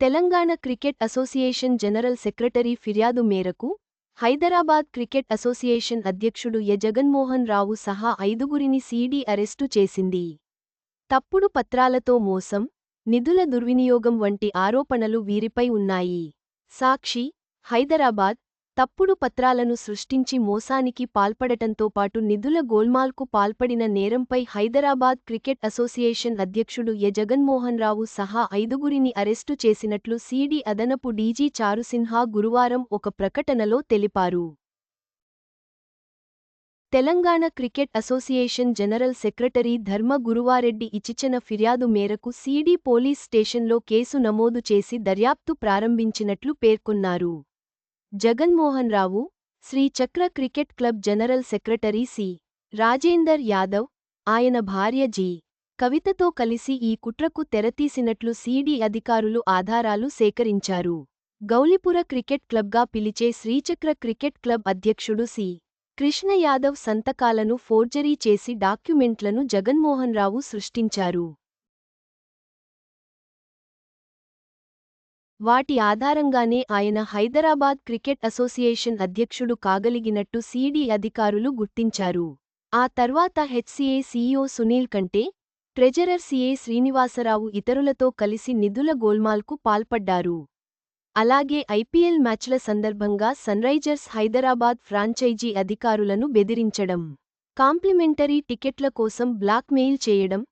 Telangana cricket association general secretary ఫిర్యాదు మేరకు Hyderabad cricket association అధ్యక్షుడు ఎ. జగన్మోహన్ రావు సహా ఐదుగురిని సీడీ అరెస్టు చేసింది. తప్పుడు పత్రాలతో మోసం నిధుల దుర్వినియోగం వంటి ఆరోపణలు వీరిపై ఉన్నాయి. సాక్షి హైదరాబాద్ తప్పుడు పత్రాలను సృష్టించి మోసానికి పాల్పడటంతో పాటు నిధుల గోల్మాల్కు పాల్పడిన నేరంపై హైదరాబాద్ క్రికెట్ అసోసియేషన్ అధ్యక్షుడు ఎ. జగన్మోహన్ రావు సహా ఐదుగురిని అరెస్టు చేసినట్లు సీడీ అదనపు డీజీ చారుసిన్హా గురువారం ఒక ప్రకటనలో తెలిపారు. Telangana cricket association general secretary Dharma Guruvareddy ఇచ్చిచిన ఫిర్యాదు మేరకు సీడీ పోలీస్ స్టేషన్లో కేసు నమోదు చేసి దర్యాప్తు ప్రారంభించినట్లు పేర్కొన్నారు. Jaganmohan Rao Sri Chakra cricket club general secretary C. Rajender Yadav ఆయన భార్య జి. కవితతో కలిసి ఈ కుట్రకు తెరతీసినట్లు సీడీ అధికారులు ఆధారాలు సేకరించారు. గౌలిపుర క్రికెట్ క్లబ్గా పిలిచే శ్రీచక్ర క్రికెట్ క్లబ్ అధ్యక్షుడు సి. కృష్ణ యాదవ్ సంతకాలను ఫోర్జరీ చేసి డాక్యుమెంట్లను జగన్మోహన్ రావు సృష్టించారు. వాటి ఆధారంగానే ఆయన హైదరాబాద్ క్రికెట్ అసోసియేషన్ అధ్యక్షుడు కాగలిగినట్టు సీడీ అధికారులు గుర్తించారు. ఆ తర్వాత హెచ్సీఏ సీఈఓ సునీల్ కంటే ట్రెజరర్ సీఏ శ్రీనివాసరావు ఇతరులతో కలిసి నిధుల గోల్మాల్కు పాల్పడ్డారు. అలాగే ఐపీఎల్ మ్యాచ్ల సందర్భంగా సన్రైజర్స్ హైదరాబాద్ ఫ్రాంచైజీ అధికారులను బెదిరించడం కాంప్లిమెంటరీ టికెట్ల కోసం బ్లాక్మెయిల్ చేయడం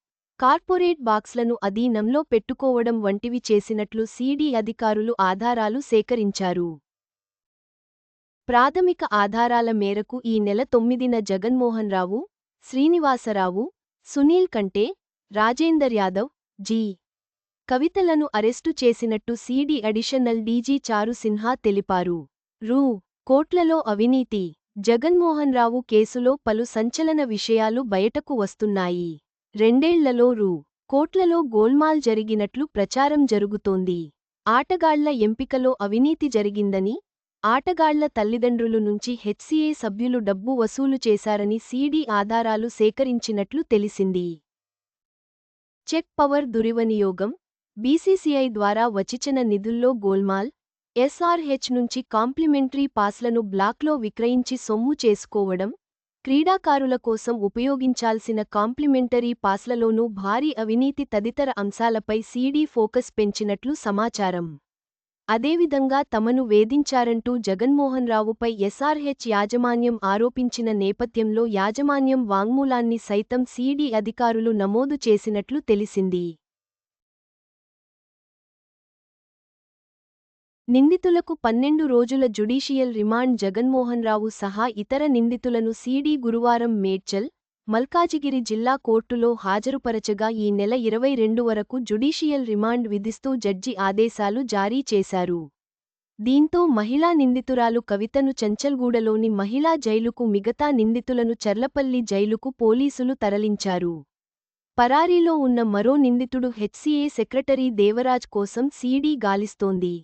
కార్పొరేట్ బాక్స్లను అధీనంలో పెట్టుకోవడం వంటివి చేసినట్లు సీడీ అధికారులు ఆధారాలు సేకరించారు. ప్రాథమిక ఆధారాల మేరకు ఈ నెల తొమ్మిదిన జగన్మోహన్ రావు శ్రీనివాసరావు సునీల్ కంటే రాజేందర్ యాదవ్ జి. కవితలను అరెస్టు చేసినట్టు CD additional DG Charu Sinha తెలిపారు. రూ. కోట్లలో అవినీతి జగన్మోహన్ రావు కేసులో పలు సంచలన విషయాలు బయటకు వస్తున్నాయి. రెండేళ్ళలో రూ. కోట్లలో గోల్మాల్ జరిగినట్లు ప్రచారం జరుగుతోంది. ఆటగాళ్ళ ఎంపికలో అవినీతి జరిగిందని ఆటగాళ్ళ తల్లిదండ్రులు నుంచి హెచ్సీఏ సభ్యులు డబ్బు వసూలు చేశారని సీడీ ఆధారాలు సేకరించినట్లు తెలిసింది. చెక్ పవర్ దుర్వినియోగం బీసీసీఐ ద్వారా వచ్చిచిన నిధుల్లో గోల్మాల్ ఎస్ఆర్హెచ్ నుంచి కాంప్లిమెంటరీ పాస్లను బ్లాక్లో విక్రయించి సొమ్ము చేసుకోవడం క్రీడాకారుల కోసం ఉపయోగించాల్సిన కాంప్లిమెంటరీ పాస్లలోనూ భారీ అవినీతి తదితర అంశాలపై సీడీ ఫోకస్ పెంచినట్లు సమాచారం. అదేవిధంగా తమను వేధించారంటూ జగన్మోహన్ రావుపై ఎస్ఆర్హెచ్ యాజమాన్యం ఆరోపించిన నేపథ్యంలో యాజమాన్యం వాంగ్మూలాన్ని సైతం సీడీ అధికారులు నమోదు చేసినట్లు తెలిసింది. నిందితులకు పన్నెండు రోజుల జుడీషియల్ రిమాండ్ జగన్మోహన్ రావు సహా ఇతర నిందితులను సీడీ గురువారం మేడ్చల్ మల్కాజిగిరి జిల్లా కోర్టులో హాజరుపరచగా ఈ నెల ఇరవై రెండు వరకు జుడీషియల్ రిమాండ్ విధిస్తూ జడ్జి ఆదేశాలు జారీ చేశారు. దీంతో మహిళా నిందితురాలు కవితను చంచల్గూడలోని మహిళా జైలుకు మిగతా నిందితులను చర్లపల్లి జైలుకు పోలీసులు తరలించారు. పరారీలో ఉన్న మరో నిందితుడు హెచ్సీఏ సెక్రటరీ దేవరాజ్ కోసం సీడీ గాలిస్తోంది.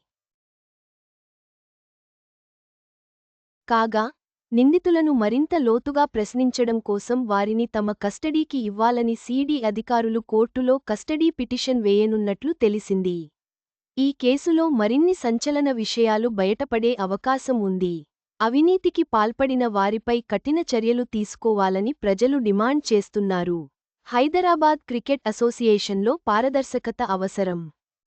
కాగా నిందితులను మరింత లోతుగా ప్రశ్నించడం కోసం వారిని తమ కస్టడీకి ఇవ్వాలని సీడీ అధికారులు కోర్టులో కస్టడీ పిటిషన్ వేయనున్నట్లు తెలిసింది. ఈ కేసులో మరిన్ని సంచలన విషయాలు బయటపడే అవకాశం ఉంది. అవినీతికి పాల్పడిన వారిపై కఠిన చర్యలు తీసుకోవాలని ప్రజలు డిమాండ్ చేస్తున్నారు. హైదరాబాద్ క్రికెట్ అసోసియేషన్లో పారదర్శకత అవసరం.